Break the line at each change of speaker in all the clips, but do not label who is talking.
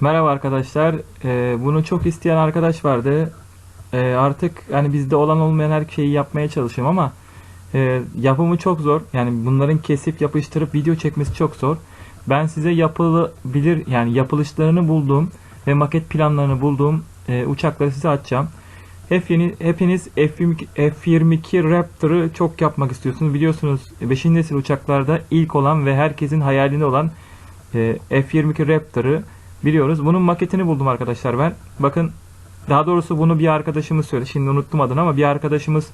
Merhaba arkadaşlar. Ee, bunu çok isteyen arkadaş vardı. Ee, artık yani bizde olan olmayan her şeyi yapmaya çalışıyorum ama e, yapımı çok zor. Yani bunların kesip yapıştırıp video çekmesi çok zor. Ben size yapılabilir yani yapılışlarını bulduğum ve maket planlarını bulduğum e, uçakları size açacağım. Hepiniz, hepiniz F22, F22 Raptor'ı çok yapmak istiyorsunuz. Biliyorsunuz 5. nesil uçaklarda ilk olan ve herkesin hayalinde olan e, F22 Raptor'ı biliyoruz. Bunun maketini buldum arkadaşlar ben. Bakın daha doğrusu bunu bir arkadaşımız söyledi. Şimdi unuttum adını ama bir arkadaşımız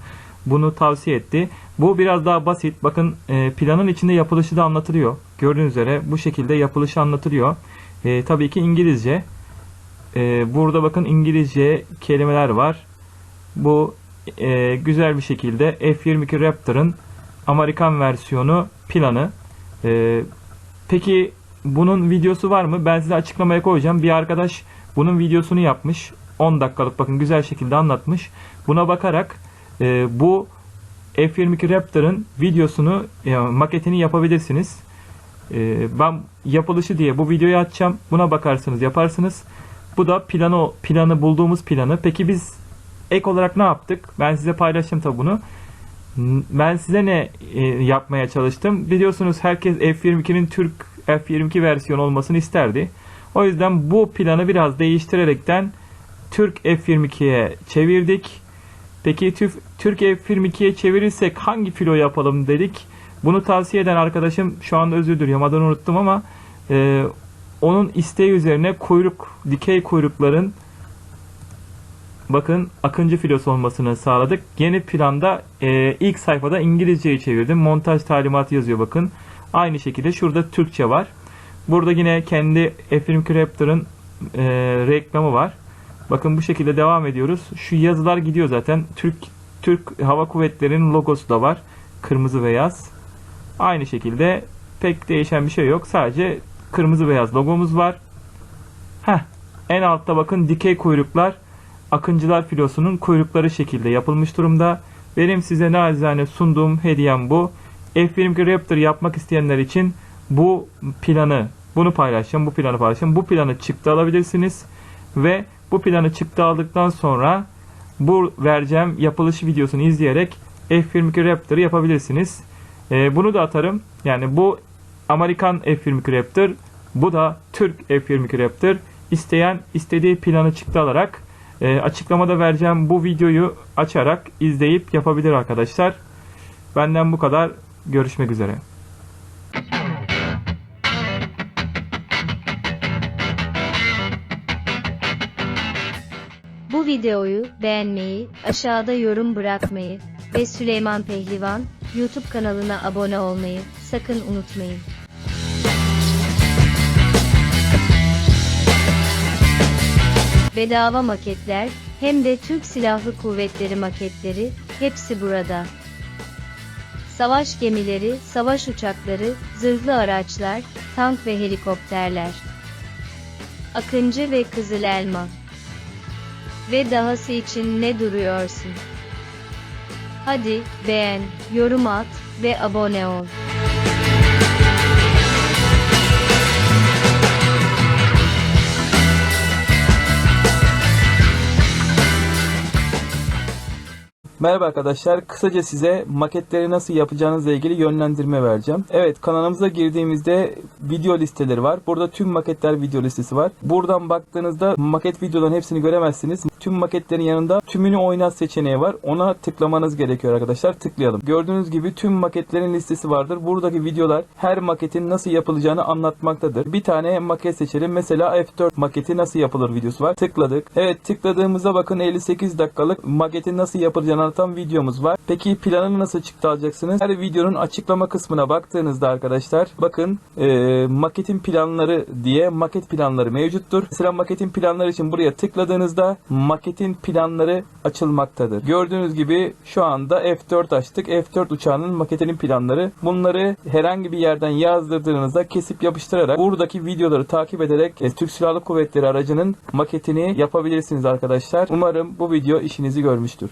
bunu tavsiye etti. Bu biraz daha basit. Bakın e, planın içinde yapılışı da anlatılıyor. Gördüğünüz üzere bu şekilde yapılışı anlatılıyor. E, tabii ki İngilizce. E, burada bakın İngilizce kelimeler var. Bu e, güzel bir şekilde F-22 Raptor'ın Amerikan versiyonu planı. E, peki bunun videosu var mı? Ben size açıklamaya koyacağım. Bir arkadaş bunun videosunu yapmış. 10 dakikalık bakın güzel şekilde anlatmış. Buna bakarak e, bu F-22 Raptor'ın videosunu e, maketini yapabilirsiniz. E, ben yapılışı diye bu videoyu açacağım. Buna bakarsınız yaparsınız. Bu da planı planı bulduğumuz planı. Peki biz ek olarak ne yaptık? Ben size paylaştım tabi bunu. Ben size ne e, yapmaya çalıştım? Biliyorsunuz herkes F-22'nin Türk F-22 versiyonu olmasını isterdi. O yüzden bu planı biraz değiştirerekten Türk F-22'ye çevirdik. Peki TÜF, Türk F-22'ye çevirirsek hangi filo yapalım dedik. Bunu tavsiye eden arkadaşım şu anda özür diliyorum adını unuttum ama e, onun isteği üzerine kuyruk, dikey kuyrukların bakın akıncı filosu olmasını sağladık. Yeni planda e, ilk sayfada İngilizceyi çevirdim. Montaj talimatı yazıyor bakın. Aynı şekilde şurada Türkçe var. Burada yine kendi F-22 Raptor'ın e, reklamı var. Bakın bu şekilde devam ediyoruz. Şu yazılar gidiyor zaten. Türk Türk Hava Kuvvetleri'nin logosu da var. Kırmızı beyaz. Aynı şekilde pek değişen bir şey yok. Sadece kırmızı beyaz logomuz var. Heh, en altta bakın dikey kuyruklar Akıncılar filosunun kuyrukları şekilde yapılmış durumda. Benim size nacizane sunduğum hediyem bu. F-22 Raptor yapmak isteyenler için bu planı bunu paylaşacağım. Bu planı paylaşacağım. Bu planı çıktı alabilirsiniz. Ve bu planı çıktı aldıktan sonra bu vereceğim yapılış videosunu izleyerek F-22 Raptor'ı yapabilirsiniz. Ee, bunu da atarım. Yani bu Amerikan F-22 Raptor. Bu da Türk F-22 Raptor. İsteyen istediği planı çıktı alarak e, açıklamada vereceğim bu videoyu açarak izleyip yapabilir arkadaşlar. Benden bu kadar. Görüşmek üzere.
Bu videoyu beğenmeyi, aşağıda yorum bırakmayı ve Süleyman Pehlivan YouTube kanalına abone olmayı sakın unutmayın. Bedava maketler hem de Türk Silahlı Kuvvetleri maketleri hepsi burada. Savaş gemileri, savaş uçakları, zırhlı araçlar, tank ve helikopterler. Akıncı ve Kızıl Elma. Ve dahası için ne duruyorsun? Hadi beğen, yorum at ve abone ol.
Merhaba arkadaşlar. Kısaca size maketleri nasıl yapacağınızla ilgili yönlendirme vereceğim. Evet kanalımıza girdiğimizde video listeleri var. Burada tüm maketler video listesi var. Buradan baktığınızda maket videoların hepsini göremezsiniz. Tüm maketlerin yanında tümünü oynat seçeneği var. Ona tıklamanız gerekiyor arkadaşlar. Tıklayalım. Gördüğünüz gibi tüm maketlerin listesi vardır. Buradaki videolar her maketin nasıl yapılacağını anlatmaktadır. Bir tane maket seçelim. Mesela F4 maketi nasıl yapılır videosu var. Tıkladık. Evet tıkladığımızda bakın 58 dakikalık maketin nasıl yapılacağını anlatan videomuz var. Peki planını nasıl çıktı? Her videonun açıklama kısmına baktığınızda arkadaşlar bakın e, maketin planları diye maket planları mevcuttur. Mesela maketin planları için buraya tıkladığınızda maketin planları açılmaktadır. Gördüğünüz gibi şu anda F4 açtık. F4 uçağının maketinin planları. Bunları herhangi bir yerden yazdırdığınızda kesip yapıştırarak buradaki videoları takip ederek e, Türk Silahlı Kuvvetleri aracının maketini yapabilirsiniz arkadaşlar. Umarım bu video işinizi görmüştür.